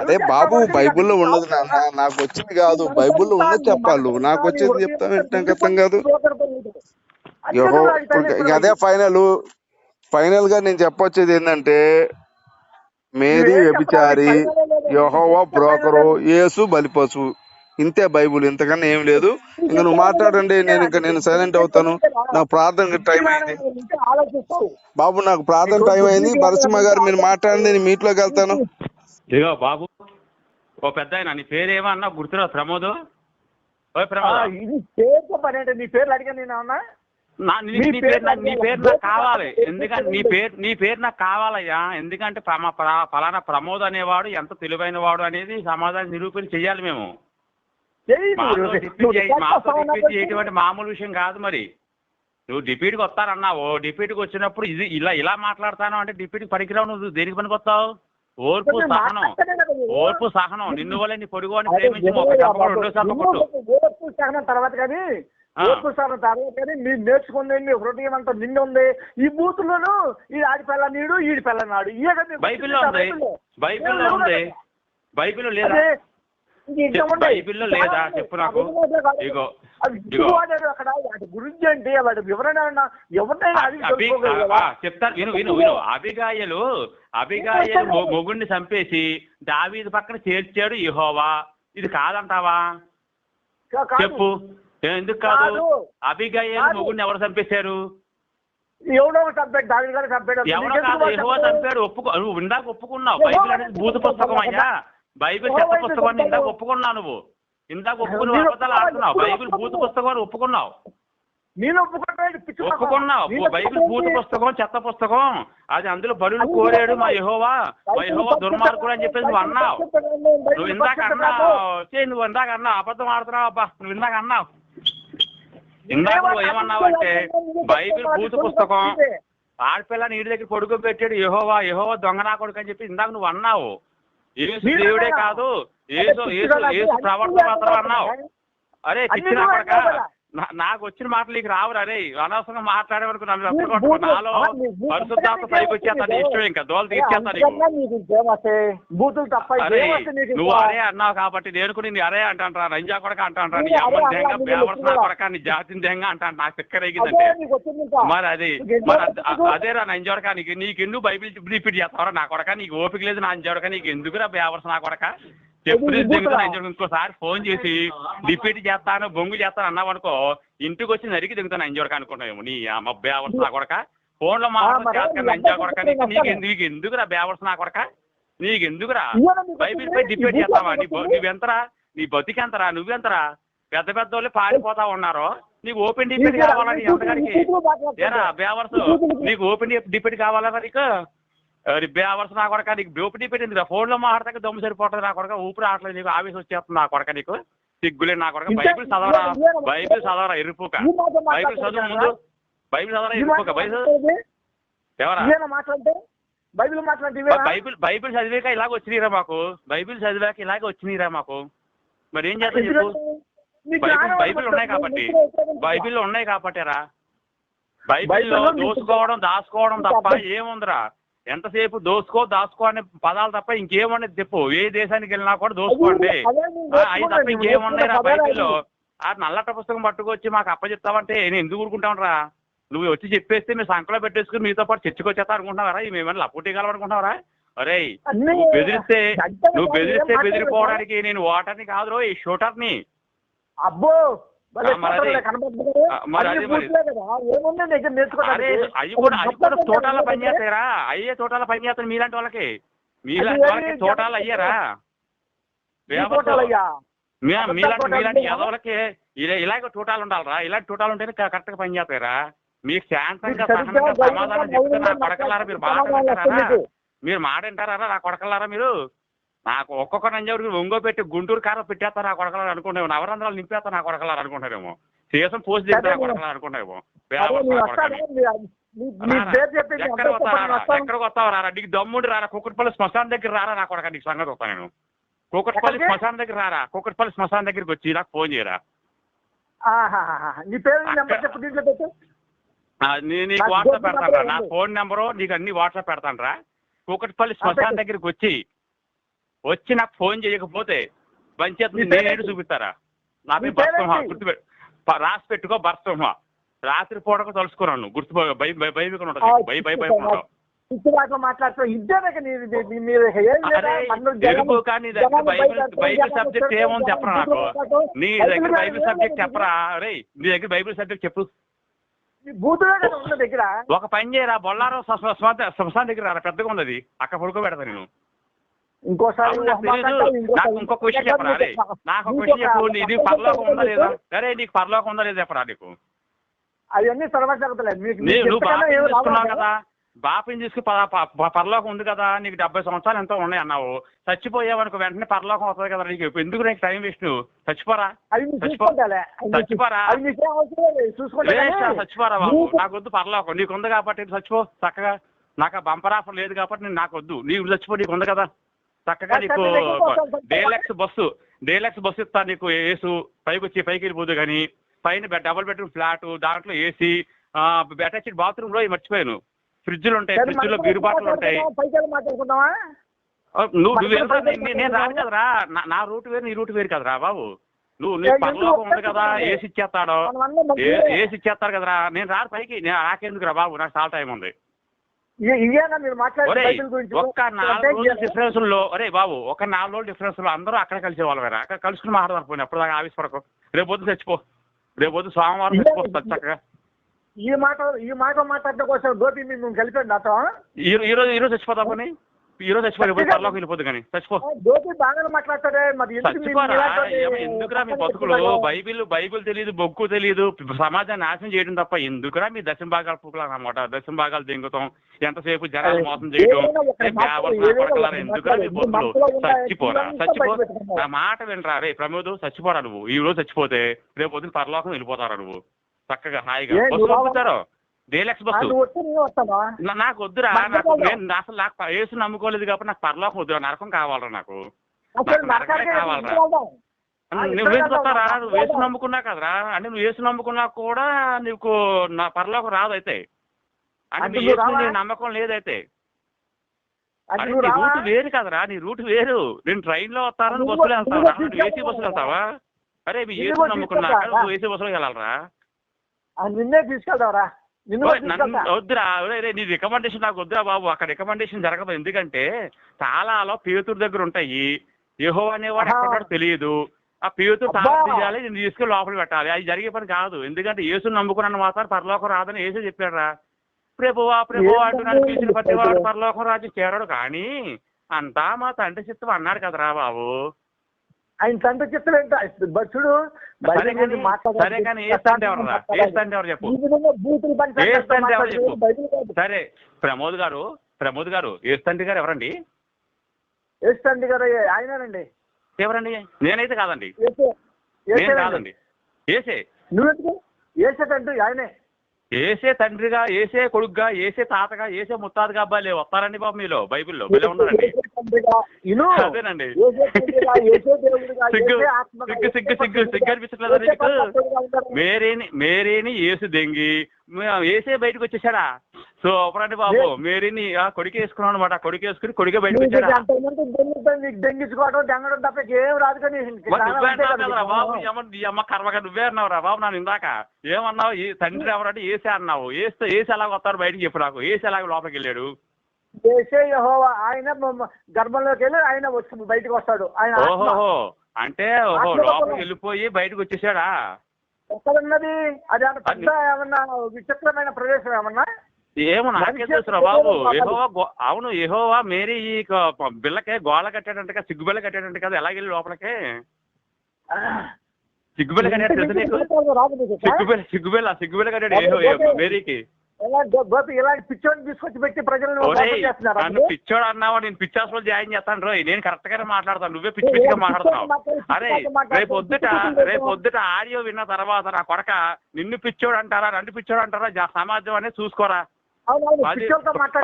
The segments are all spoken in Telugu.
అదే బాబు బైబిల్లో ఉన్నది నాన్న. నాకు వచ్చింది కాదు. బైబిల్లో ఉన్నది చెప్పాలి. నాకు వచ్చేది చెప్తావు ఏంటంటే అర్థం కాదు. అదే ఫైనల్. ఫైనల్గా నేను చెప్పొచ్చేది ఏంటంటే మేరీ వ్యభిచారి యహోవా బ్రోకరు యేసు బలిపశు. ఇంతే బైబుల్ ఇంతకన్నా ఏం లేదు. ఇంకా నువ్వు మాట్లాడండి నేను ఇంకా నేను సైలెంట్ అవుతాను. నాకు ప్రార్థన టైం అయింది. బాబు నాకు ప్రార్థన టైం అయింది. నరసింహ గారు మీరు మాట్లాడండి నేను మీట్లోకి వెళ్తాను. ఇదిగో బాబు ఓ పెద్ద ఆయన నీ ప్రమోద్? ఓ ఆ, ప్రమోద్ ఇది పేరుతో పని అంటే నీ పేర్లు అడిగాను నేను అన్నా నా నీ నీ పేరు నాకు నీ పేరు నాకు కావాలి. ఎందుకంటే నీ పేరు నీ పేరు నాకు కావాలయ్యా. ఎందుకంటే ప్రమ- ప్ర- ఫలానా ప్రమోద్ అనేవాడు ఎంత తెలివైన వాడు అనేది సమాధానం నిరూపణ చెయ్యాలి మేము. మాతో. డిప్యూట్ చేయటువంటి మామూలు విషయం కాదు మరి. నువ్వు డిప్యూట్కి వస్తానన్నావు. డిప్యూట్కి వచ్చినప్పుడు ఇది ఇలా ఇలా మాట్లాడతాను అంటే డిప్యూట్కి పనికిరావు నువ్వు. దేనికి పనికి వస్తావు ఓర్పు సహనం. ఓర్పు సహనం నిన్ను వల్ల నీ పొరుగు అని ప్రేమించి ఒక బాబు, రెండో సార్లు నువ్వు కొట్టు ఓర్పు సహనం తర్వాత కానీ. ఓర్పు సహనం తర్వాత కానీ మీరు నేర్చుకుంది మీ హృదయం అంతా నిండి ఉంది ఈ బూతులను ఈ ఆడి పిల్ల నీడు ఈడి పిల్ల నాడు బైబిల్లో ఉంది బైబిల్లో. ఉంది లేదు. బైబిల్లో లేదా బైబిల్లో లేదా? చెప్పు. నాకు. ఇగో, అక్కడ. వాటి గురించి వాటి వివరణ ఎవరినైనా. చెప్తాను. విను విను విను. అభిగాయలు అభిగాయలు మొగుడిని చంపేసి దావీదు పక్కన చేర్చాడు యెహోవా. ఇది కాదంటావా. చెప్పు. ఎందుకు కాదు. అభిగాయలు. మొగుడిని ఎవరు చంపేశారు? ఎవడో చంపాడు. దాని గారు చంపాడు. ఎవరో కాదు చంపాడు? ఒప్పుకో నువ్వు ఇందాక ఒప్పుకున్నావు. బైబిల్ అనేది భూత పుస్తకం అయ్యా. బైబిల్ చెత్త యెహోవా పుస్తకం అని ఇందాక. ఒప్పుకున్నావు నువ్వు. ఇందాక ఒప్పుకుని అబద్ధాలు ఆడుతున్నావు. బైబిల్ భూత పుస్తకం అని ఒప్పుకున్నావు. నేను. ఒప్పుకున్నావు. నేను బైబిల్ భూత పుస్తకం చెత్త పుస్తకం. అది అందులో అది కోరాడు మా యెహోవా. మా యెహోవా దుర్మార్గుడు అని చెప్పేసి నువ్వు అన్నావు. నువ్వు ఇందాక అన్నావు. చే నువ్వు ఇందాక అన్నావు. అబద్ధం ఆడుతున్నావు అబ్బా. నువ్వు ఇందాక అన్నావు. ఇందాక నువ్వు ఏమన్నావంటే బైబిల్ భూత పుస్తకం. ఆడపిల్ల నీటి దగ్గర పొడుగు పెట్టాడు యెహోవా యెహోవా దొంగ నా కొడుకు అని చెప్పి ఇందాక నువ్వు అన్నావు. మీరు దేవుడే? కాదు. యేసు యేసు యేసు ప్రవర్తన మాత్రం అన్నావు. అరే అన్ని నాకు వచ్చిన మాటలు నీకు రావురా. రే అనవసరంగా మాట్లాడే వరకు నన్ను నాలో పరిశుద్ధాత్మ పైకి వచ్చేస్తా. నీ నీకు- ఇష్టం ఇంకా. దోలు తీర్చేస్తా నీకు. అంతకన్నా నీకు ఇంకేమొస్తాయి? బూతులు తప్ప అరే ఇంకేమొస్తాయి నీకు నువ్వు? అరే అన్నావు కాబట్టి నేను కూడా నీ అరే అంటాంట్రా రంజా కొడక అంటాంట్రా నీ నువ్వు అమ్మ అరే దేంగా అన్నా, నీ? కొడక నీ జాతి దేంగా అంటాను. నాకు ఇంకా. మరి అది మరి అద-? అదేరా నంజోడక నీకు నీకు ఎందుకు బైబిల్ రిపీట్ చేస్తావరా? నా కొడక నీకు ఓపిక లేదు నా అంజోడక నీకు ఎందుకురా బేవర్స్ నా కొడక చెప్పు ఇది దిగుతా బూతులా? నంజోడక ఇంకోసారి ఫోన్ చేసి రిపీట్ చేస్తాను బొంగు చేస్తాను అన్నావు అనుకో ఇంటికి వచ్చి నరికి దిగుతాను నంజోడక అనుకున్నావు నీ అమ్మ బేవర్స్ నా కొడక ఫోన్లో మాట్లాడుతున్నా కొడక చెప్తే నీకు. ఎందుకు ఎందుకురా బేవర్స్ నా కొడక నీకు ఎందుకురా బైబిల్? పై డిపెండ్ చేస్తావా నీ? నువ్వెంతరా నీ బతికెంతరా నువ్వెంతరా పెద్ద పెద్ద వాళ్ళు పారిపోతా ఉన్నారు నీకు ఓపెన్ డిపెండ్ నీకు కావాలని ఈ బూతులు- ఎంతగానికి ఈ బూతులు మాట్లాడుతుంటే. ఏరా బేవర్స్ నీకు ఓపెన్ డిపెండ్ కావాలా నీకు అరే బేవర్స్ నా కొడక నీకు ఓపెన్ డిపెండ్ ఎందుకు ఫోన్లో మాట్లాడక దమ్ము సరిపోతుంది నా కొడక. ఊపిరి ఆటలేదు నీకు ఆవేశం వచ్చేస్తుంది నా కొడక నీకు. సిగ్గులే నా కొడక. బైబిల్ చదవరా? బైబిల్ చదవరా? మాట బైబిల్ చదువు? ముందు. బైబిల్ చదవరా? ఎరుపుక బైబిల్? ఎవరా? మాట్లాడితే బైబిల్ మాట్లాడితే? బైబిల్ బైబిల్ చదివాక ఇలాగ వచ్చినాయిరా మాకు? బైబిల్ చదివాక ఇలాగ వచ్చినాయిరా మాకు? మరి ఏం చేస్తాం చెప్పు బైబిల్ బైబిల్. ఉన్నాయి కాబట్టి. బైబిల్లో ఉన్నాయి కాబట్టిరా బైబిల్లో బైబిల్లో దోసుకోవడం దాచుకోవడం తప్ప ఏముందిరా? ఎంతసేపు దోసుకో దాచుకో అనే పదాలు తప్ప ఇంకేమనేది చెప్పు. ఏ దేశానికి వెళ్ళినా కూడా దోసుకోండి. అవి తప్ప నేర్చుకున్న పదాలు బైబిల్లో. ఆ నల్లట పుస్తకం పట్టుకొచ్చి మాకు అప్పచెప్తావంటే నేను ఎందుకు ఊరుకుంటావురా నువ్వు వచ్చి చెప్పేస్తే మీరు సంకలో పెట్టేసుకుని మీతో పాటు చర్చకొచ్చేస్తా అనుకుంటున్నారా మేమన్నా లప్పుటీ కలవనుకుంటున్నారా అరే నువ్వు బెదిరిస్తే నువ్వు బెదిరిస్తే బెదిరిపోవడానికి నేను ఓటర్ని కాదు ఈ షూటర్ని. అబ్బో! అవి కూడా అవి కూడా ఒక తోటాల గొప్ప పని చేస్తారా అయ్యే తోటాల పని చేస్తారు మీలాంటి వాళ్ళకి. మీలాంటి వాళ్ళకి తోటాలు అయ్యారా? మీలాంటి మీలాంటి? ఎదవలకి ఇలా ఇలాగ తోటాలు ఉండాలరా. ఇలాంటి తోటాలు ఉంటేనే కరెక్ట్గా పని చేస్తారా మీకు శాంతంగా సహనంగా సమాధానం చెప్తే నా మౌనంగా కొడకలారా మీరు? వస్తుంది. మీరు మాట వింటారా? నా కొడకలారా మీరు? నాకు ఒక్కొక్క నంజవరికి ఒంగో పెట్టి గుంటూరు కారం పెట్టేస్తా నా కొడకలారు అనుకుంటాము నవరంధ్రాలు నింపేస్తా నా కొడకలారు అనుకుంటారేమో. సీసం పోసి దిగుతా నా కొడకలారు వస్తాను. ఎక్కడికి వస్తావు రారా? నీకు దమ్ముండి రారా? కుక్కటిపల్లి శ్మశానం దగ్గర రారా నా కొడక? నీకు సంగతి వస్తా నేను. కుక్కటిపల్లి? శ్మశానం దగ్గర రారా? కుక్కటిపల్లి శ్మశానం దగ్గరికి వచ్చి నాకు ఫోన్ చేయరా? ఆహాహాహా. నీ పేరు నీ నెంబర్ అక్కడ- చెప్పు దీంట్లో పెట్టు ఆ, నీ- నీకు వాట్సాప్ పెడతాను రా. నా ఫోన్ నెంబరు నీకు అన్ని వాట్సాప్ పెడతాను రా. కూకట్పల్లి శ్మశానం. దగ్గరికి వచ్చి వచ్చి నాకు ఫోన్ చేయకపోతే పంచేస్తుంది మీ పేరు నేనేడు? చూపిస్తారా? నా పేరు ఏంటి? గుర్తుపెట్టు రాసి పెట్టుకో బర్సంహ రాత్రి పూటకు తలుసుకున్నాను గుర్తు భయ భయ భయమికుండా ఆ, ఉంటుంది భయ భయ భయపడతావు బైబిల్ సబ్జెక్ట్ ఏముంది చెప్పరా నాకు? నీ దగ్గర బైబిల్ సబ్జెక్ట్. చెప్పరా? రే నీ దగ్గర బైబిల్ సబ్జెక్ట్ చెప్పు. దగ్గర. ఒక పని చేయరా? బొల్లారో శ్మశాన దగ్గర పెద్దగా ఉంది అది అక్కడ పడుకోబెడతా నేను. ఇంకోసారి నాకు ఇంకొక విషయం చెప్పరా రే? నాకు విషయం చెప్పు నీకు పరలోకం ఉందా లేదా? అరే నీకు పరలోకం ఉందా లేదా చెప్పరా నీకు? అవన్నీ నువ్వు రావాలి? కదా. బాపిని తీసుకు పరలోకం ఉంది కదా నీకు డెబ్బై సంవత్సరాలు ఎంతో ఉన్నాయి అన్నావు. చచ్చిపోయావనుకో వెంటనే పరలోకం అవుతుంది కదా నీకు. ఎందుకు నీకు టైం వేస్ట్ నువ్వు చచ్చిపోరా? చచ్చిపోరా. చచ్చిపోరా బాబు. మీకు- నాకు వద్దు పరలోకం. నీకు ఉంది కాబట్టి చచ్చిపో. చక్కగా నాకు ఆ బంపర్ ఆఫర్ లేదు కాబట్టి నేను నాకు వద్దు. నీకు చచ్చిపో నీకు ఉంది కదా. చక్కగా నీకు డేలక్స్ బస్సు డేలక్స్ బస్సు ఇస్తా నీకు ఏసు పైకి వచ్చి పైకి వెళ్ళిపోదు కానీ పైన డబుల్ బెడ్రూమ్ ఫ్లాట్ దాంట్లో ఏసీ అటాచ్డ్ బాత్రూమ్లో మర్చిపోయాను. ఫ్రిడ్జ్లు ఉంటాయి సరే, ఫ్రిడ్జ్లో మనతో గిరుబాట్లు ఉంటాయి. నువ్వు నేను రాను? కదరా. నా- రూట్ వేరు నీ రూట్ వేరు కదరా బాబు. నువ్వు నీ పరలోకం ఉంది కదా ఏసి ఇచ్చేస్తాడు. ఏసి ఇచ్చేస్తారు కదరా. నేను రాను పైకి నేను నాకెందుకురా బాబు నాకు చాలా టైం ఉంది. ఇవేనా మీరు మాట్లాడే ఒరే బైబిల్ గురించి? ఒక్క నాలుగు రోజుల డిఫరెన్స్లో ఒరే బాబు ఒక నాలుగు రోజుల డిఫరెన్స్లో అందరూ అక్కడ కలిసే వాళ్ళవేరా అక్కడ కలుసుకుని మాట్లాడదాం పోయిన ఎప్పటిదాకా ఆఫీస్ పడకు రేపు పొద్దు చచ్చిపో రేపు పొద్దు సోమవారం ఇదే- చచ్చిపో చక్కగా. ఈ మాట ఈ మాట మాట్లాడడం కోసం గోపి మేము కలిపాడు ఈ రోజు ఈ రోజు చచ్చిపోతా పోనీ ఈ రోజు చచ్చిపో రేపు పరలోకి వెళ్ళిపోద్దు కానీ. చచ్చిపో ఎందుకురా మీ బతుకులు? బైబిల్ బైబిల్ తెలియదు బొక్కు తెలియదు సమాజాన్ని నాశనం చేయడం తప్ప ఎందుకురా మీ దశం భాగాలు పుక్కులు అన్నమాట దశం భాగాలు దింగుతాం ఎంతసేపు జనాలు మోసం చేయడం ఎందుకురా మీ బతుకులు చచ్చిపోరా చచ్చిపో. నా మాట వినరా? రే ప్రమోద్ చచ్చిపోరా నువ్వు? ఈ రోజు చచ్చిపోతే రేపు పొద్దున పరలోకం వెళ్ళిపోతారా నువ్వు? చక్కగా హాయిగా. ఏ, బస్సు నువ్వు పంపుతారు డేలక్స్ నా- నాకు వద్దురా నాకు అసలు నాకు యేసు నమ్ముకోలేదు కాబట్టి నాకు పరలోకం వద్దురా నరకం కావాలరా నాకు. నరకమే కావాలరా. నువ్వు వెళ్దాం. నువ్వు వేసు నమ్ముకున్నా కదరా? అంటే నువ్వు వేసు నమ్ముకున్నా కూడా నీకు నా పరలోకం రాదైతే అంటే అంటే నీ నమ్మకం లేదైతే నీ? రూట్ వేరు కదరా నీ రూట్ వేరు. నేను ట్రైన్లో వస్తాను నువ్వు- బస్సులో వెళ్తావా? ఏసీ? బస్సులో వెళ్తావా? అరే మీ ఏసు నమ్ముకున్నాక తీసుకెళ్తావా? నువ్వు ఏసీ బస్సులో వెళ్ళాలరా? నిన్నే తీసుకెళ్దావరా వద్దురా నీ రికమెండేషన్ నాకు వద్దురా బాబు. అక్కడ రికమెండేషన్ జరగదు. ఎందుకంటే తాళాలో పేతురు దగ్గర ఉంటాయి. యహో అనేవాడు ఆహా. ఎక్కడో తెలియదు. ఆ పేతురు అబ్బా. తాళం తీయాలి నేను తీసుకెళ్ళి లోపల పెట్టాలి. అది జరిగే పని కాదు. ఎందుకంటే యేసు నమ్ముకున్నాను మాత్రం పరలోకం రాదని యేసు చెప్పాడురా. ప్రభువా ప్రభువా అంటూ నన్ను పిలిచిన ప్రతి వాడు పరలోకం రాజు చేరాడు కానీ అంతా మా తండ్రి చిత్తం అన్నాడు కదరా బాబు. ఆయన తండ్రి చిత్తం ఏంట చూడు సరే కానీ. సరే చెప్పు? ప్రమోద్ గారు ప్రమోద్ గారు ఏ తండ్రి గారు ఎవరండి? యేసు తండ్రి గారు ఆయనేనండి. ఎవరండి? నేనైతే కాదండి. నేను. కాదండి. ఏసే? నువ్వెందుకు? ఏసే తండ్రి ఆయనే. ఏసే తండ్రిగా ఏసే కొడుకుగా ఏసే తాతగా ఏసే ముత్తాతగా అబ్బాయిలే వస్తారండి బాబు మీలో బైబిల్లో. మీలో ఉన్నారండి. అదేనండి. సిగ్గు సిగ్గు సిగ్గు సిగ్గు సిగ్గు అనిపించట్లేదా నీకు. మేరీని మేరీని ఏసు దెంగి ఏసే బయటకు వచ్చేసాడా సో అప్పుడండి బాబు మేరీని ఆ కొడుకు వేసుకున్నాడు అనమాట కొడుకు వేసుకుని కొడుకే బయటకు నీకు దెంగించుకోవడం దెంగడం తప్ప ఏం రాదు కానీ అన్నావు బాబు. ఈ అమ్మ కర్మగా నువ్వే అన్నావురా బాబు నన్ను ఇందాక. ఏమన్నావు? ఈ తండ్రి ఎవరంటే ఏసే అన్నావు. ఏస్తే ఏసి ఎలాగ వస్తాడు బయటికి చెప్పు నాకు. ఏసి ఎలాగ లోపలికి వెళ్ళాడు? యెహోవా ఆయన గర్భంలోకి వెళ్ళి ఆయన వచ్చి బయటకు వస్తాడు. ఆయన. ఓహోహో అంటే ఓహో లోపలికి లోపల. వెళ్ళిపోయి బయటకు వచ్చేసాడా? ఎక్కడున్నది? అది ఏమన్నా పెద్ద ఏమన్నా విచిత్రమైన ప్రదేశం ఏమన్నా? ఏమో నాకేం తెలుసురా బాబు. గో- అవును యెహోవా మేరీ ఈ బిల్లకే గోళ కట్టాడంట కదా సిగ్గు బిల్ల కట్టాడంట కదా ఎలాగెళ్ళి లోపలికి? సిగ్గు బిల్ల కట్టాడు తెలుసు నీకు? రాదు నీకు, సిగ్గు ఆ? బిల్ల సిగ్గు బిల్ల సిగ్గు బిల్ల కట్టాడు మేరీకి. ఎలా పిచ్చోని తీసుకొచ్చి పెట్టి ప్రజలను నన్ను. పిచ్చోడు అన్నావా? నేను పిచ్చి హాస్పిటల్ జాయిన్ చేస్తాను రోయ్. నేను కరెక్ట్ గానే మాట్లాడతాను. నువ్వే పిచ్చి పిచ్చిగా ఏ, మాట్లాడుతున్నావు. పిచ్చోడు మాట్లాడు, అరే రేపు పొద్దుట రేపు పొద్దుట ఆడియో విన్న తర్వాత నా కొడక నిన్ను పిచ్చోడు అంటారా రెండు పిచ్చోడు అంటారా సమాజం అనేది చూసుకోరా?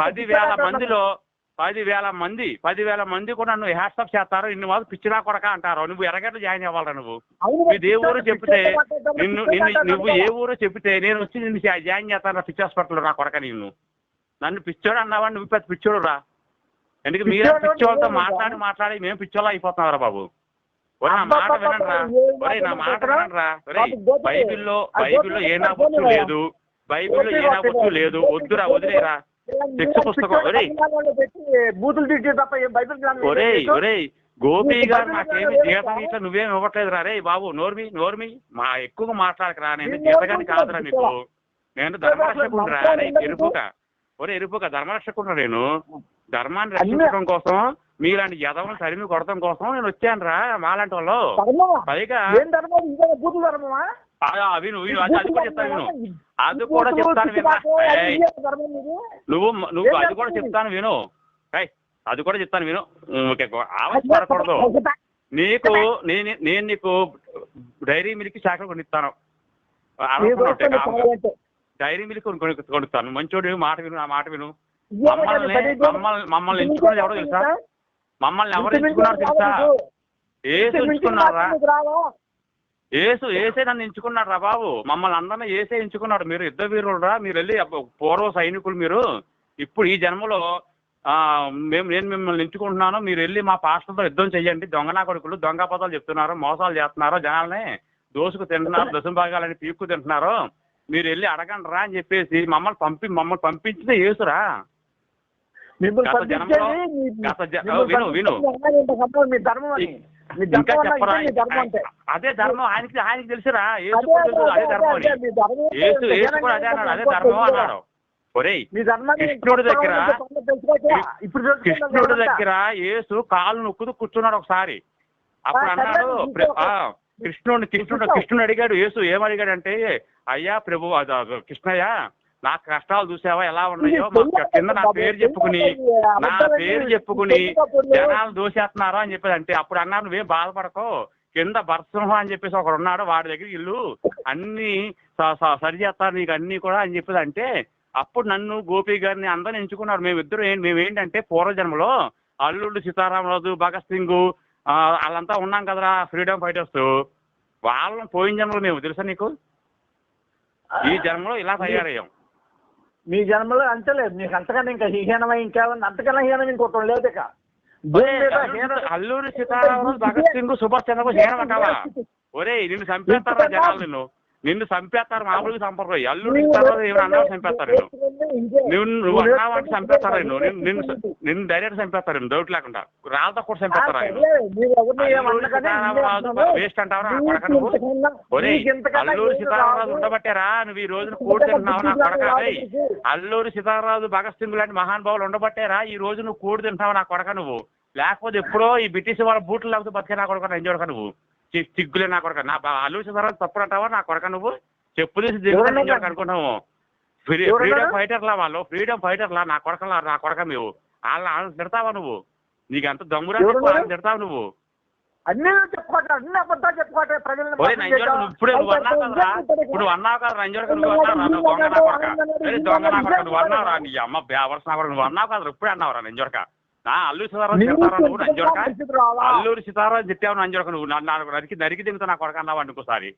పది వేల. మందిలో పది వేల మంది పది వేల మంది కూడా నువ్వు హ్యాట్సప్ చేస్తారు. ఇన్ని వాళ్ళు పిచ్చినా కొడక అంటారు. నువ్వు ఎరగట్టు జాయిన్ అవ్వాలరా నువ్వు. మీ ఏ ఊరు చెప్తే నిన్ను నిన్ను నువ్వు. ఏ ఊరో చెప్తే నేను వచ్చి నిన్ను జాయిన్ చేస్తాను పిచ్చి హాస్పిటల్ నా కొడక నిన్ను. నన్ను పిచ్చోడు అన్నావా నువ్వు పెద్ద పిచ్చోడు రా. ఎందుకు మీరు పిచ్చోళ్ళు పిచ్చోళ్ళతో మాట్లాడి మాట్లాడి మేము పిచ్చోళ్ళు అయిపోతున్నారా బాబు. ఒరే నా మాట వినండి రా. ఒరే నా మాట? వినండి రా. బాబు, బైబిల్లో బైబిల్లో ఏ లేదు. బైబిల్లో ఏ లేదు వద్దురా వదిలేరా? శిక్ష పుస్తకం, ఒరేయ్. బూతులు తిట్టి తప్ప బైబిల్ ఒరే. ఒరే గోపి గారు బైబిల్ నాకేమి జీతం? ఇట్లా నువ్వేం ఇవ్వట్లేదు రా రే బాబు నోర్మి నోర్మి. మా ఎక్కువగా మాట్లాడకరా నేను జీతగాని కాదురా నీకు. నేను ధర్మరక్షకుడు ఎరుపుక. ఒరే ఎరుపుక ధర్మరక్షకుడు నేను. ధర్మాన్ని రక్షించడం కోసం మీలాంటి యదవను తరిమి కొడటం కోసం నేను వచ్చాను రా మాలాంటి వాళ్ళు? పైగా విను విను అది కూడా చెప్తాను అది కూడా చెప్తాను విను. నువ్వు నువ్వు ఏం అది కూడా? చెప్తాను విను. అది కూడా చెప్తాను విను. ఓకే ఆవేశపడకూడదు నీకు నేను నేను నీకు డైరీ మిల్క్ చాకలు కొనిస్తాను. డైరీ మిల్క్ కొని కొని- కొనిస్తాను. మంచోడు మాట విను నా మాట విను. మమ్మల్ని మమ్మల్ని మమ్మల్ని ఎంచుకున్నది ఎవడో తెలుసా? మమ్మల్ని ఎవరు ఎంచుకున్నారు తెలుసా? ఏసు ఎంచుకున్నారా ఏసు ఏసే నన్ను ఎంచుకున్నాడు రా బాబు. మమ్మల్ని అందరినీ ఏసే ఎంచుకున్నాడు. మీరు యుద్ధ వీరులు రా మీరు వెళ్ళి పూర్వ సైనికులు మీరు. ఇప్పుడు ఈ జన్మలో ఆ, మేము నేను మిమ్మల్ని ఎంచుకుంటున్నాను. మీరు వెళ్ళి మా పాస్టర్తో యుద్ధం చెయ్యండి. దొంగనా కొడుకులు దొంగ పదాలు చెప్తున్నారు మోసాలు చేస్తున్నారు జనాల్ని దోసుకు తింటున్నారు దశం భాగాలని పీక్కు తింటున్నారు. మీరు వెళ్ళి అడగండి రా అని చెప్పేసి మమ్మల్ని పంపి మమ్మల్ని పంపించితే ఏసురా గత జన్మలో- గత విను, విను. ఇంకా చెప్పరా? అదే ధర్మం ఆయనకి ఆయనకి తెలుసురా. ఏసు అదే, ధర్మం ఏసు ఏసు కూడా అదే అన్నాడు అదే ధర్మం అన్నాడు. ధర్మాన్ని కృష్ణుడి దగ్గర? ఇప్పుడు కృష్ణుడి. దగ్గర యేసు కాలు నొక్కుతూ కూర్చున్నాడు ఒకసారి. అప్పుడు అన్నాడు కృష్ణుడిని కృష్ణుడు కృష్ణుడు అడిగాడు యేసు ఏమడిగాడంటే అయ్యా ప్రభు కృష్ణయ్య నా కష్టాలు చూసావా? ఎలా ఉన్నాయో? మా కింద నా పేరు చెప్పుకుని నా పేరు చెప్పుకుని జనాలు దోసేస్తున్నారు అని చెప్పేది అంటే అప్పుడు అన్నారు నువ్వేం బాధపడకో. కింద భరసింహం అని చెప్పేసి ఒకడు ఉన్నాడు వాడి దగ్గర ఇల్లు అన్ని సరి చేస్తారు నీకు అన్ని కూడా అని చెప్పేది అంటే అప్పుడు నన్ను గోపి గారిని అందరిని ఎంచుకున్నారు. మేము ఇద్దరు ఏం మేము ఏంటంటే పూర్వజన్మలో అల్లుడు సీతారామరాజు భగత్ సింగ్ వాళ్ళంతా ఉన్నాం కదరా ఫ్రీడమ్ ఫైటర్స్. వాళ్ళని పోయిన జన్మలో మేము తెలుసా నీకు? ఈ జన్మలో ఇలా తయారయ్యాం. మీ జన్మలో అంతలేదు మీకు అంతకన్నా ఇంకా హీనమై ఇంకేమన్నా అంతకన్నా హీనం ఇంకోటి లేదు ఇక. హీనం- అల్లూరి సీతారామరాజు భగత్ సింగ్ సుభాష్ చంద్రబోస్ ఏమంటావా ఒరే నిన్ను చంపేస్తారా జనాలు నిన్ను? నిన్ను చంపేస్తారు మామూలుగా చంపరు. అల్లుడి సీతారామరాజు ఏమైనా అన్నావు చంపేస్తారు నువ్వు నువ్వు అన్నావు అంటే చంపేస్తారు నిన్ను? నిన్ను డైరెక్ట్ చంపేస్తారు డౌట్ లేకుండా. రాళ్ళతో కూడా చంపేస్తారా వేస్ట్ ఒరే అల్లూరి సీతారామరాజు ఉండబట్టారా? నువ్వు ఈ రోజున కూడి తింటున్నావు నా కొడక. రేయ్. అల్లూరి సీతారామరాజు భగత్ సింగ్ లాంటి మహానుభావులు ఉండబట్టారా? ఈ రోజు నువ్వు కూడి తింటున్నావు నా కొడక నువ్వు? లేకపోతే ఎప్పుడో ఈ బ్రిటిష్ వాళ్ళ బూట్లు లేకపోతే బతికే నా కొడక నేను చూడక నువ్వు? చిగ్గులే నా కొడక. నా అల్లూరి సీతారామరాజు తప్పుడు అంటావా నా కొడక నువ్వు? చెప్పు తీసి దిగుతా ఎవరన్నా? నేను చూడక అనుకుంటున్నావు. ఫ్రీ- ఎవరన్నా? ఫ్రీడమ్ ఫైటర్లా వాళ్ళు ఫ్రీడమ్ ఫైటర్లా నా కొడకలా నా కొడక నువ్వు వాళ్ళ తిడతావా నువ్వు? నీకు అంత దమ్మురా తిడతావు నువ్వు? అన్ని అబద్ధాలు ప్రజలను. నువ్వు ఇప్పుడే అన్నావు కదరా ఇప్పుడు అన్నావు కదా నంజోడక నువ్వు అన్నావు. రా, దొంగ నా నువ్వు అన్నావు రా అమ్మ బేవర్స్ నా నువ్వు అన్నావు కదా ఇప్పుడే అన్నావు రా నంజోడక నా అల్లూరి సీతారాం తిడతారా నువ్వు? నంజోడక? అల్లూరి సీతారాం తిట్టావు నంజోడక నువ్వు నన్ను నాకు నరికి నరికి దిగుతా నా కొడక అన్నావు అనుకోసారి.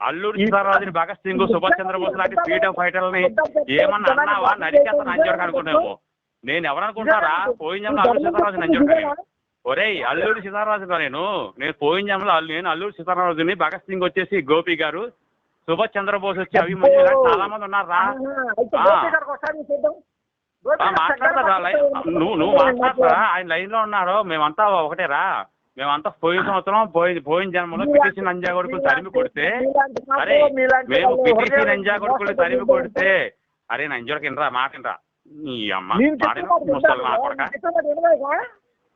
అల్లూరి సీతారాజుని భగత్ సింగ్ సుభాష్ చంద్రబోస్ లాంటి ఫ్రీడమ్ ఫైటర్లని ఏమన్నా అన్నావా? నరికేస్తా నంజోడక అనుకున్నావు నేను ఎవరు అనుకుంటారా పోయిన జన్మలో అల్లూరి సీతారాజు నంజోడక ఒరేయ్ అల్లూరి సీతారామరాజు గా నేను. నేను పోయిన జన్మలో అల్లు- నేను అల్లూరి సీతారామరాజుని భగత్ సింగ్ వచ్చేసి గోపి గారు సుభాష్ చంద్రబోస్ వచ్చి ఇలా చాలా మంది ఉన్నారు మాట్లాడతారా నువ్వు నువ్వు మాట్లాడతారా ఆయన లైన్లో ఉన్నారు మేమంతా ఒకటేరా మేమంతా పోయిన సంవత్సరం పోయి పోయిన జన్మలో పిటిసి నంజా కొడుకులు తరిమి కొడితే అరే మేము హృదయం నంజా కొడుకులు తరిమి. కొడితే అరే నంజోడకి ఇనరా మాట ఇనరా నీ అమ్మ ముసలి నా? కొడక?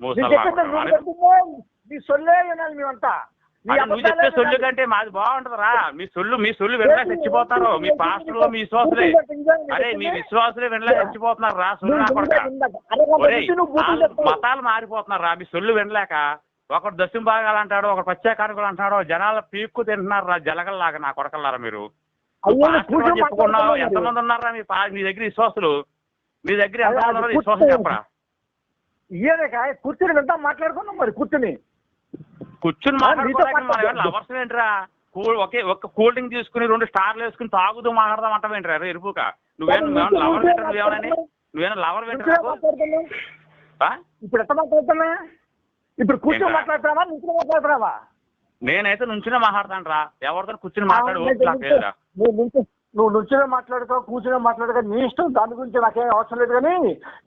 ముసలి కొడక నువ్వు చెప్పే సొల్లు. కంటే మాది బాగుంటదిరా మీ సొల్లు మీ సొల్లు వినలే చచ్చిపోతారు మీ పాస్టర్లు మీ విశ్వాసులే అరే మీ విశ్వాసులే వినలే చచ్చిపోతున్నారు రా సొల్లు నా కొడక మతాలు మారిపోతున్నారు రా మీ సొల్లు వినలేక ఒకడు దశం భాగాలు అంటాడు ఒకడు ప్రత్యేకానుకులు అంటాడు జనాలు పీక్కు తింటున్నారు రా జలగల్లాగా నా కొడకల్లారా మీరు చెప్పుకున్నావు ఎంతమంది ఉన్నారా మీ మీ దగ్గర విశ్వాసులు మీ దగ్గర ఎంతమంది ఉన్నారు విశ్వాసం చెప్పరా ఇయ్యనే కాయ కూర్చుని వెళ్తాం మాట్లాడుకున్నాం మరి కూర్చుని కూర్చుని మాట్లాడుకోవడానికి ఏంట్రా? కూల్ ఒకే ఒక కూల్ డ్రింక్ తీసుకుని రెండు స్టార్లు వేసుకుని తాగుతూ మాట్లాడదాం అంటావేంట్రా రే ఎరుపుక. నువ్వేం నువ్వేమైనా లవర్ వింటారు నువ్వేమని నువ్వేమైనా లవర్ వింటారు? ఇప్పుడు ఎట్లా మాట్లాడుతున్నా ఇప్పుడు కూర్చొని ఏంట్రా? మాట్లాడుతున్నావా? నిల్చుని మాట్లాడుతున్నావా? నేనైతే నుంచునే మాట్లాడతాను రా ఎవరితో కూర్చుని మాట్లాడు నువ్వు నుంచో- నువ్వు నుంచునే మాట్లాడుతావు కూర్చునే మాట్లాడుతా నీ ఇష్టం దాని గురించి నాకేం అవసరం లేదు కానీ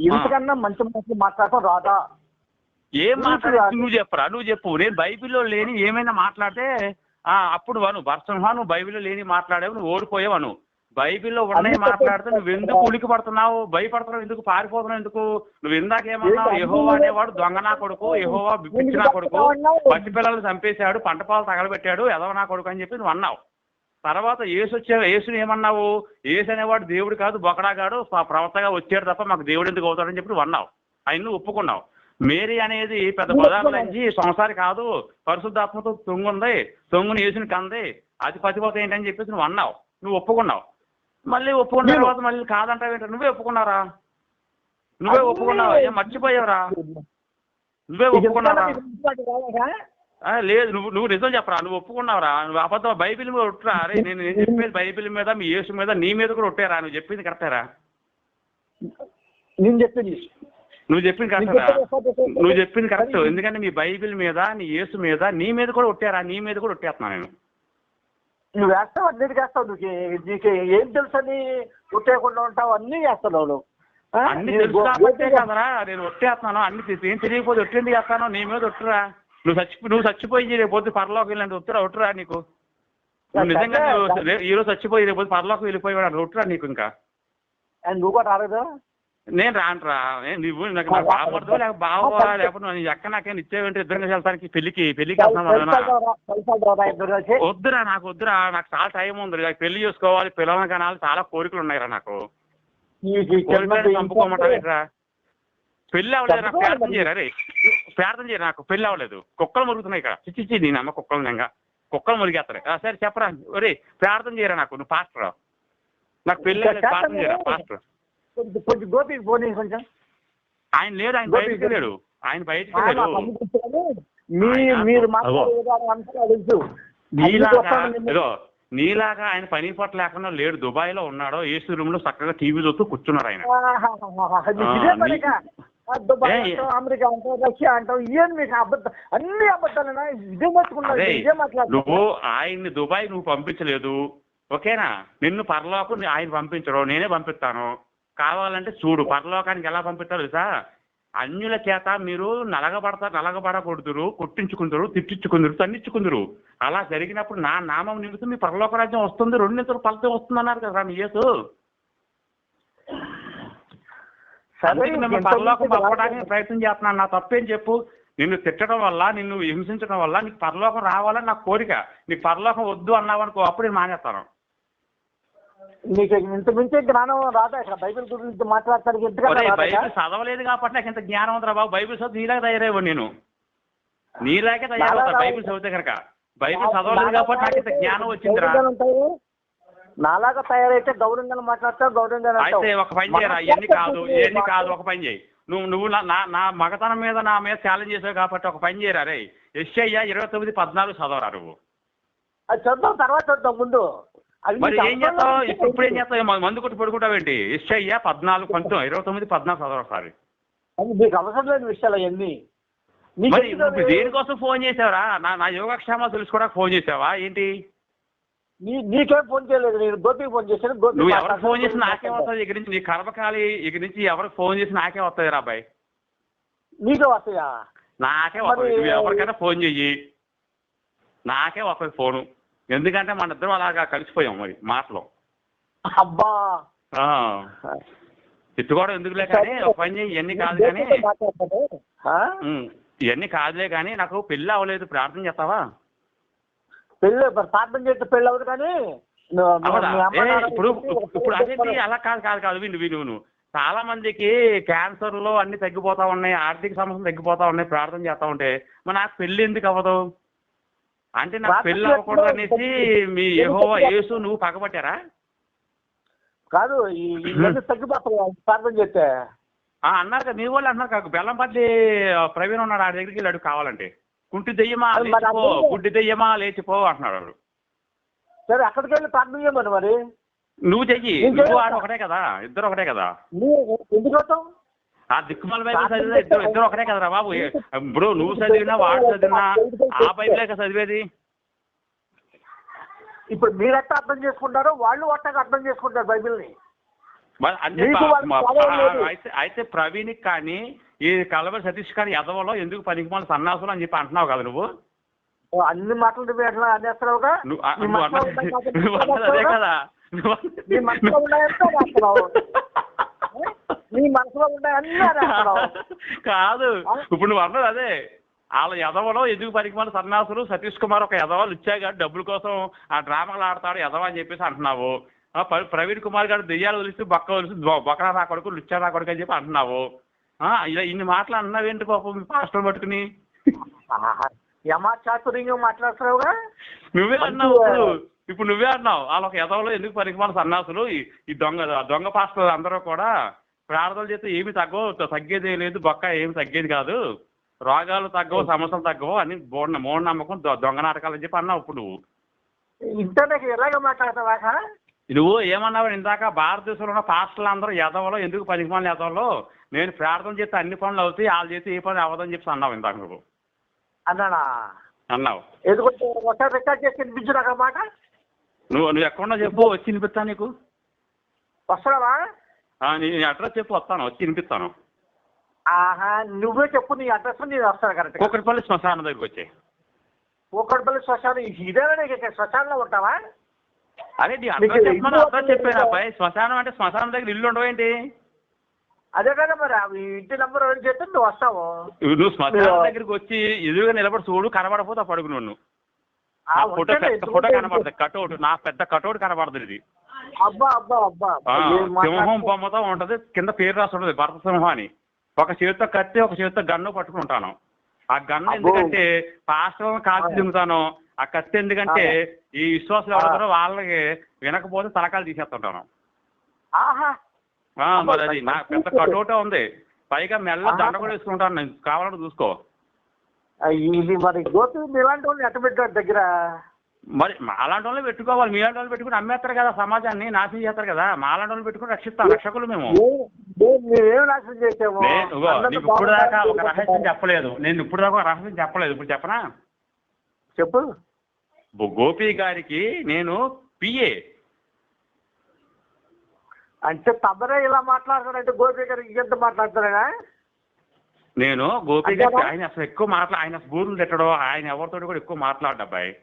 ఇంతకన్నా మంచి మాటలు మాట్లాడటం రాదా? ఏం మాట్లాడే. నువ్వు చెప్పరా నువ్వు చెప్పు. నేను బైబిల్లో లేని ఏమైనా మాట్లాడితే ఆ అప్పుడు వను. భర్తను నువ్వు బైబిల్లో లేని మాట్లాడావు నువ్వు ఓడిపోయావను బైబిల్లో ఉన్నాయి మాట్లాడితే నువ్వు ఎందుకు. ఉలికి పడుతున్నావు? భయపడుతున్నావు? ఎందుకు పారిపోతున్నావు? ఎందుకు? నువ్వు ఇందాక ఏమన్నావు? యహోవా అనేవాడు దొంగ నా కొడుకు యహోవా పిచ్చి నా కొడుకు పసి పిల్లలు చంపేశాడు పంట పాలు తగలబెట్టాడు ఎదవ నా కొడుకు అని చెప్పి నువ్వు అన్నావు. తర్వాత ఏసు వచ్చే యేసుని ఏమన్నావు? ఏసు అనేవాడు దేవుడు కాదు బొకడాగాడు ప- ప్రవక్తగా వచ్చాడు తప్ప మాకు దేవుడు ఎందుకు అవుతాడని చెప్పి నువ్వు అన్నావు. ఆయన నువ్వు ఒప్పుకున్నావు. మేరీ అనేది పెద్ద పదార్థం నుంచి సంసారి కాదు. పరిశుద్ధాత్మతో తొంగుంది తొంగుని యేసుని కంది. అది పతిపోత ఏంటని చెప్పేసి నువ్వు అన్నావు. నువ్వు ఒప్పుకున్నావు. మళ్ళీ ఒప్పుకున్న నేను- తర్వాత మళ్ళీ కాదంటావు ఏంటో నువ్వే ఒప్పుకున్నారా నువ్వే ఒప్పుకున్నావు? ఏం మర్చిపోయావురా? నువ్వే ఒప్పుకున్నారా ఆ, లేదు నువ్వు నువ్వు నిజం చెప్పరా. నువ్వు ఒప్పుకున్నావురా. నువ్వు అబద్ధం బైబిల్ మీద ఒట్టురా. అరే నేను నేను చెప్పేది బైబిల్ మీద మీ యేసు మీద నీ మీద కూడా ఒట్టారా. నువ్వు చెప్పింది కరెక్టేరా? నేను చెప్పింది నువ్వు చెప్పింది కరెక్టరా నువ్వు చెప్పింది కరెక్ట్. ఎందుకంటే మీ బైబిల్ మీద నీ యేసు మీద నీ మీద కూడా ఒట్టారా? నీ మీద కూడా ఒట్టేస్తున్నా నేను. నువ్వు వేస్తావు? అన్నిటికీ వేస్తావు? నీకు నీకు ఏం తెలుసని ఉట్టేయకుండా ఉంటావు? అన్నీ వేస్తున్నావు నువ్వు? అన్ని నేను తెలుసు గో- కాబట్టే గోపిగా- కదరా? నేను ఒట్టేస్తున్నాను. అన్ని ఏం తెలియకపోతే ఒట్టేందుకు చేస్తాను నీ మీద ఒట్టురా. నువ్వు చచ్చి నువ్వు చచ్చిపోయి రేపు పొద్దు పరలోకి వెళ్ళంటే ఒత్తురా ఒట్టురా నీకు? నిజంగా ఈ రోజు చచ్చిపోయి రేపు పొద్దు పరలోకి వెళ్ళిపోయి ఒట్టురా నీకు ఇంకా? నువ్వు కూడా రాలేదు? నేను రానురా నువ్వు నాకు నాకు బావపడదు లేక బావ లేకపోతే నీ అక్క నాకేం ఇచ్చేవంటే ఇద్దరం కలిసి వెళ్తానికి పెళ్ళికి పెళ్ళికి వెళ్తాను ఇద్దరు కలిసి. వద్దురా నాకు వద్దురా. నాకు చాలా టైం ఉంది నాకు పెళ్ళి చేసుకోవాలి పిల్లల్ని కనాలి చాలా కోరికలు ఉన్నాయిరా నాకు. చంపుకోమంటారా పెళ్ళి అవ్వలేదు నాకు ప్రార్థన. చేయరా రే? ప్రార్థన చేయరా నాకు? పెళ్ళి అవ్వలేదు. కుక్కలు మురుగుతున్నాయి ఇక్కడ. చిచ్చి నేను అమ్మ కుక్కలు నింగా కుక్కలు మురిగేస్తాయి ఆ, సరే చెప్పరా. ఒరే ప్రార్థన చేయరా నాకు? నువ్వు పాస్టర్ నాకు అవ్వలేదు. ప్రార్థన చేయరా? పాస్టర్. కొంచెం గోపికి పోనీ కొంచెం. ఆయన లేడు ఆయన బయటికి వెళ్ళాడు. ఆయన బయటికి వెళ్ళాడు. మీ మీరు నీలాగా నీలాగా ఆయన పని పట్ల లేకుండా లేడు. దుబాయ్లో ఉన్నాడో ఏసీ రూమ్లో చక్కగా టీవీ చూస్తూ కూర్చున్నారు ఆయన. ఏ, అమెరికా అంటావు రష్యా అంటావు ఇవన్నీ మీకు అబద్ధం అన్ని అబద్ధాలేనా ఇదే మర్చుకున్నావు అదే ఇదే మాట్లాడుతున్నావు. నువ్వు ఆయన్ని దుబాయ్ నువ్వు పంపించలేదు. ఓకేనా? నిన్ను పరలోకం ఆయన పంపించరు నేనే పంపిస్తాను. కావాలంటే చూడు పరలోకానికి ఎలా పంపిస్తారు తెలుసా? అన్యుల చేత మీరు నలగబడతారు నలగబడకూడదురు కొట్టించుకుందరు తిట్టించుకుందరు తన్నించుకుందరు అలా జరిగినప్పుడు నా నామం నిమిత్తం మీ పరలోక రాజ్యం వస్తుంది రెండింతలు ఫలితం వస్తుంది అన్నారు కదా మీ యేసు. పరలోకం పంపడానికి. ప్రయత్నం చేస్తున్నాను. నా తప్పేం చెప్పు? నిన్ను తిట్టడం వల్ల నిన్ను హింసించడం వల్ల నీకు పరలోకం రావాలని నాకు కోరిక. నీకు పరలోకం వద్దు అన్నావు అనుకో అప్పుడు నేను మానేస్తాను. నీకు ఇంత మించి జ్ఞానం రాదా? ఇక్కడ బైబిల్ గురించి మాట్లాడతానికి? బైబిల్ చదవలేదు కాబట్టి నాకు ఇంత జ్ఞానం ఉందిరా బాబు. బైబిల్ చదివి నీలాగా తయారేవు నేను. నీలాగే తయారవుతా. బైబిల్ చదివితే కనుక. బైబిల్ చదవలేదు కాబట్టి నాకు ఇంత జ్ఞానం వచ్చిందిరా. నాలాగా తయారైతే గౌరవంగా మాట్లాడతావు గౌరవంగా అయితే ఒక పని చేయరా? ఇవన్నీ కాదు ఇవన్నీ కాదు ఒక పని చేయి. నువ్వు నువ్వు నా- నా మగతనం మీద నా మీద ఛాలెంజ్ చేసావు కాబట్టి ఒక పని చేయరా? రే ఎస్ఐ ఇరవై తొమ్మిది పద్నాలుగు చదవరా నువ్వు? చూద్దాం తర్వాత చూద్దాం ముందు. మరి ఏం చేస్తావు? ఇప్పుడు ఏం చేస్తావు? మందు కొట్టి పడుకుంటావేంటి? ఎస్ఐ పద్నాలుగు పంతొమ్మిది ఇరవై తొమ్మిది పద్నాలుగు చదవరా సారి అది నీకు అవసరం లేని విషయాలు అవన్నీ. మరి? దేనికోసం ఫోన్ చేసావురా? నా నా యోగక్షేమాలు తెలుసుకోవడానికి ఫోన్ చేసావా? ఏంటి? నీకేం ఫోన్ చేయలేదు. నేను గోపికి ఫోన్ చేశాను. గోపి నువ్వు ఎవరికి. ఫోన్ చేసి నాకే వస్తుంది? ఇక్కడి నుంచి నీ కర్మకాలి ఇక్కడి నుంచి ఎవరికి ఫోన్ చేసి నాకే వస్తుంది రా అబ్బాయి. నీకే వస్తాయా? నాకే వస్తుంది. ఎవరికైనా ఫోన్ చెయ్యి. నాకే వస్తుంది ఫోను. ఎందుకంటే మన ఇద్దరం అలాగా కలిసిపోయాం మరి మాటలో. అబ్బా! ఆ. తిట్టుకోవడం ఎందుకులే కానీ ఒక పని చెయ్యి ఇవన్నీ కాదు కానీ. ఇవన్నీ కాదులే కానీ నాకు పెళ్ళి అవ్వలేదు ప్రార్థన చేస్తావా? పెళ్ళి ప్రార్థన చేస్తే పెళ్ళి అవ్వదు కానీ ఇప్పుడు ఇప్పుడు పెళ్ళి అదేంటి. అలా కాదు కాదు కాదు విను విను విను. చాలా మందికి క్యాన్సర్లో అన్ని తగ్గిపోతా ఉన్నాయి ఆర్థిక సమస్యలు తగ్గిపోతా ఉన్నాయి ప్రార్థన చేస్తా ఉంటే. మరి నాకు పెళ్ళి ఎందుకు అవ్వదు? అంటే నాకు పెళ్ళి అవ్వకూడదు అనేసి మీ యెహోవా యేసు నువ్వు పగబట్టారా కాదు ఈ తగ్గిపోతాయి ప్రార్థన చేస్తే ఆ, అన్నారు కదా మీ వాళ్ళు అన్నారు కదా బెల్లంపల్లి ప్రవీణ్ ఉన్నాడు ఆ దగ్గరికి వెళ్ళాడు కావాలంటే కుంటి దెయ్యమా లేచిపో. గుడ్డి దెయ్యమా లేచిపో అంటున్నాడు వాడు. సరే అక్కడికి వెళ్ళి ప్రార్థన చేయమని మరి నువ్వు చెయ్యి నువ్వు. ఆడు ఒకటే కదా ఇద్దరు ఒకటే కదా ఎందుకు ఆ దిక్కుమాల బైబిల్ చదివినా ఇద్దరు ఇద్దరు ఒకరే కదరా బాబు. ఇప్పుడు నువ్వు చదివినా వాడు చదివినా ఆ బైబిలే కదా చదివేది? ఇప్పుడు మీరు ఎట్లా అర్థం చేసుకుంటారో వాళ్ళు అట్టగా అర్థం చేసుకుంటారు బైబిల్ని. మరి అంటే మ-. అయితే అయితే ప్రవీణ్ కానీ ఈ కలవరి సతీష్ కానీ ఎదవలో ఎందుకు పనికిమాల సన్నాసులు అని చెప్పి అంటున్నావు కదా నువ్వు? ఓ, అన్ని మాటలు నువ్వు ఎట్లా అనేస్తున్నావుగా నువ్వు ఆ- నీ నువ్వు మనసులో అన్నది నువ్వు అదే కదా. నువ్వు నీ మనసులో ఉన్నాయంటే రాస్తున్నావు నీ మనసులో ఉన్నాయన్నీ రాస్తున్నావు కాదు. ఇప్పుడు నువ్వు అన్నది అదే. వాళ్ళ ఎదవలో ఎందుకు పనికిమాల సన్నాసులు సతీష్ కుమార్ ఒక ఎదవలు ఇచ్చాయి డబ్బుల కోసం ఆ డ్రామాలు ఆడతాడు ఎదవ అని చెప్పేసి అంటున్నావు. ప్రవీణ్ కుమార్ గారు దెయ్యాలు వదిలిస్తే బక్క వదిలిస్తే బొ- బొక్కరా నా కొడుకు లుచ్చా నా కొడుకు అని చెప్పి అంటున్నావు. ఆ, ఇలా ఇన్ని మాటలు అన్నావేంటి పాపం మీ పాస్టర్ పట్టుకుని. మాట్లాడుతున్నావుగా? నువ్వే అన్నావు ఇప్పుడు నువ్వే అన్నావు. వాళ్ళ ఒక ఎదవలో ఎందుకు పనికిమాల సన్నాసులు? ఈ- దొంగ దొంగ పాస్టర్లు అందరూ కూడా ప్రార్థనలు చేస్తే ఏమి తగ్గవు తగ్గేది లేదు బొక్క ఏమి తగ్గేది కాదు. రోగాలు తగ్గవు సమస్యలు తగ్గవు అని మూఢ మూఢనమ్మకం దొ- దొంగ నాటకాలు అని చెప్పి అన్నావు ఇప్పుడు. నువ్వు ఇంటర్నెట్ ఎలాగ మాట్లాడతావా నువ్వు ఏమన్నావు ఇందాక భారతదేశంలో ఉన్న పాస్టర్లు అందరూ ఎదవలో ఎందుకు పనికిమాల ఎదవలో నేను ప్రార్థన చేస్తే అన్ని పనులు అవుతాయి వాళ్ళు చేస్తే ఏ పని అవ్వదని చెప్పి అన్నావు ఇందాక నువ్వు. అన్నానా? అన్నావు. ఎందుకంటే ఒకసారి రికార్డ్ చేసి వినిపించు నాకు ఆ మాట? నువ్వు నువ్వు ఎక్కడున్నా చెప్పు వచ్చి వినిపిస్తా నీకు. వస్తున్నావా ఆ, నీ అడ్రస్ చెప్పు వస్తాను వచ్చి వినిపిస్తాను. ఆహా నువ్వే చెప్పు నీ అడ్రస్ నేను వస్తాను కరెక్ట్ కూకట్పల్లి శ్మశానం దగ్గరికి వచ్చాయి కూకట్పల్లి శ్మశానం ఇదేనా శ్మశానంలో ఉంటావా? అదే నీ అడ్రస్ ఇల్లు అడ్రస్ చెప్పాను అబ్బాయి. శ్మశానం అంటే శ్మశానం దగ్గర ఇల్లు ఉండవేంటి అదే కదా మరి ఇంటి నెంబర్ చెప్తే నువ్వు వస్తావు? నువ్వు శ్మశానం నువ్వు- దగ్గరికి వచ్చి ఎదురుగా నిలబడి చూడు కనబడపోతే పడుకు నువ్వు ఆ, నా ఫోటో ఫోటో కనబడుతుంది కటౌట్ నా పెద్ద కటౌట్ కనబడుతుంది ఇది. సింహం? బొమ్మతో ఉంటది కింద పేరు రాసి ఉంటది భరత సింహం అని ఒక చేతితో కత్తి ఒక చేతితో గన్ను పట్టుకుని ఉంటాను ఆ గన్ను. ఎందుకంటే పాస్టర్ కాల్చి దింపుతాను ఆ కత్తి ఎందుకంటే ఈ విశ్వాసులు ఎవరుతారో వాళ్ళకి వినకపోతే తలకాలు తీసేస్తుంటాను. మరి అది నా పెద్ద కటౌటే ఉంది. పైగా మెల్ల దండ కూడా వేసుకుంటాను నేను. కావాలంటే చూసుకో. ఇది మరి గోపి ఇలాంటి వాళ్ళు ఎట్ట పెట్టారు దగ్గర? మరి మాలాంటి వాళ్ళు పెట్టుకోవాలి. మీలాంటి వాళ్ళు పెట్టుకుని అమ్మేస్తారు కదా సమాజాన్ని నాశనం చేస్తారు కదా. మాలాంటి వాళ్ళు పెట్టుకుని రక్షిస్తాం రక్షకులు మేము. నేను ఇప్పుడు దాకా ఒక. రహస్యం చెప్పలేదు. నేను ఇప్పుడు దాకా ఒక రహస్యం చెప్పలేదు. ఇప్పుడు చెప్పనా? చెప్పు. గోపి గారికి నేను పిఏ అంటే తమరే ఇలా మాట్లాడతాడంటే గోపి గారు ఇంకెంత మాట్లాడతారా నేను గోపి గారికి? ఆయన అసలు ఎక్కువ మాట్లా ఆయన బూతులు తిట్టడం ఆయన ఎవరితో కూడా ఎక్కువ మాట్లాడు అబ్బాయి.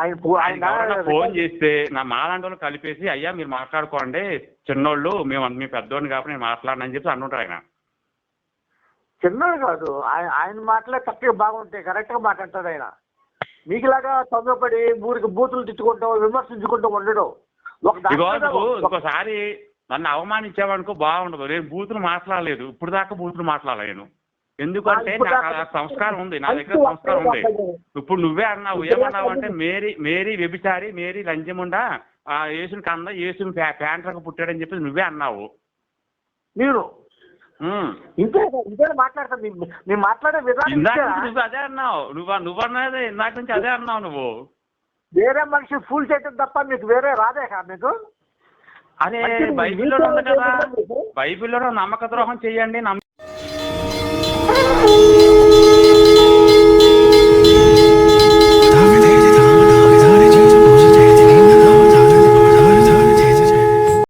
ఆయన ఆయన ఫోన్ చేస్తే నా మాలాంటి కలిపేసి అయ్యా మీరు మాట్లాడుకోండి. చిన్నోళ్ళు మేము మీ పెద్దోడిని కాబట్టి నేను మాట్లాడనని చెప్పి అంటుంటారు ఆయన. చిన్నది కాదు. ఆయన ఆయన మాటలే చక్కగా బాగుంటాయి. కరెక్ట్గా మాట్లాడతాడు ఆయన. మీకులాగా తొందరపడి ఊరికి బూతులు తిట్టుకుంటూ విమర్శించుకుంటూ ఉండడు. ఒక దాని ఇగో మీద నువ్వు ఒక- ఇంకోసారి నన్ను అవమానించావనుకో బాగుండదు. నేను బూతులు మాట్లాడలేదు. ఇప్పుడు దాకా బూతులు మాట్లాడలేను ఎందుకంటే నాకు సంస్కారం ఉంది. నా దగ్గర సంస్కారం ఉంది. ఇప్పుడు నువ్వే అన్నావు ఏమన్నావు అంటే మేరీ మేరీ వ్యభిచారి మేరీ లంచముండా ఆ యేసుని కంద యేసుని ప్యా- ప్యాంట్లకు పుట్టాడని చెప్పి నువ్వే అన్నావు. ఇంతే ఇంతే మాట్లాడతాను మీరు మాట్లాడే విధానం నువ్వు అదే అన్నావు. నువ్వు నువ్వు అన్నదే ఇందాక నుంచి అదే అన్నావు నువ్వు. వేరే మనిషి ఫూల్ చేయటం తప్ప మీకు వేరే రాదే కదా మీకు? అరే అంటే బైబిల్లో ఉంది కదా. బైబిల్లో నమ్మక ద్రోహం చేయండి నమ్మ